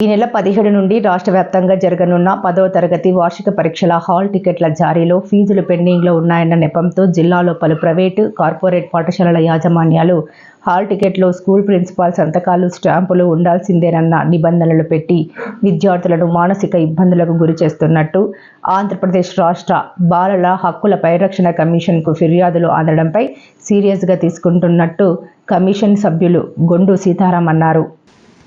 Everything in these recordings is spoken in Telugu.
ఈ నెల పదిహేడు నుండి రాష్ట్ర వ్యాప్తంగా జరగనున్న పదవ తరగతి వార్షిక పరీక్షల హాల్ టికెట్ల జారీలో ఫీజులు పెండింగ్లో ఉన్నాయన్న నెపంతో జిల్లాలో పలు ప్రైవేటు కార్పొరేట్ పాఠశాలల యాజమాన్యాలు హాల్ టికెట్లో స్కూల్ ప్రిన్సిపాల్ సంతకాలు స్టాంపులు ఉండాల్సిందేనన్న నిబంధనలు పెట్టి విద్యార్థులను మానసిక ఇబ్బందులకు గురి చేస్తున్నట్టు ఆంధ్రప్రదేశ్ రాష్ట్ర బాలల హక్కుల పరిరక్షణ కమిషన్కు ఫిర్యాదులు అందడంపై సీరియస్గా తీసుకుంటున్నట్టు కమిషన్ సభ్యులు గొండు సీతారాం అన్నారు.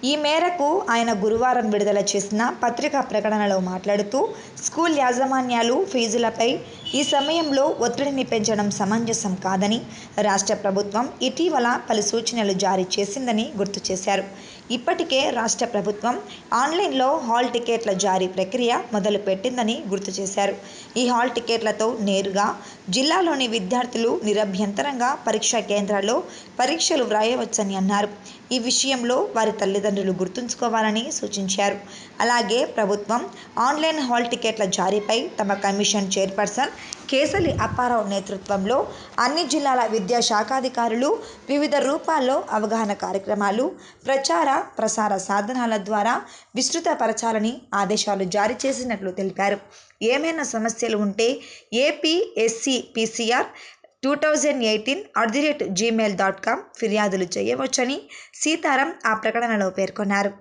ఈ మేరకు ఆయన గురువారం విడుదల చేసిన పత్రికా ప్రకటనలో మాట్లాడుతూ స్కూల్ యాజమాన్యాలు ఫీజులపై ఈ సమయంలో ఒత్తిడిని పెంచడం సమంజసం కాదని రాష్ట్ర ప్రభుత్వం ఇటీవల పలు సూచనలు జారీ చేసిందని గుర్తు చేశారు. ఇప్పటికే రాష్ట్ర ప్రభుత్వం ఆన్లైన్లో హాల్ టికెట్ల జారీ ప్రక్రియ మొదలుపెట్టిందని గుర్తు చేశారు. ఈ హాల్ టికెట్లతో నేరుగా జిల్లాలోని విద్యార్థులు నిరభ్యంతరంగా పరీక్షా కేంద్రాల్లో పరీక్షలు వ్రాయవచ్చని అన్నారు. ఈ విషయంలో వారి తల్లిదండ్రులు గుర్తుంచుకోవాలని సూచించారు. అలాగే ప్రభుత్వం ఆన్లైన్ హాల్ టికెట్ల జారీపై తమ కమిషన్ చైర్పర్సన్ కేసలి అప్పారావు నేతృత్వంలో అన్ని జిల్లాల విద్యాశాఖాధికారులు వివిధ రూపాల్లో అవగాహన కార్యక్రమాలు ప్రచార ప్రసార సాధనాల ద్వారా విస్తృతపరచాలని ఆదేశాలు జారీ చేసినట్లు తెలిపారు. ఏమైనా సమస్యలు ఉంటే APSC PCR two thousand eighteen at the rate Gmail dot com ఫిర్యాదులు చేయవచ్చని సీతారాం ఆ ప్రకటనలో పేర్కొన్నారు.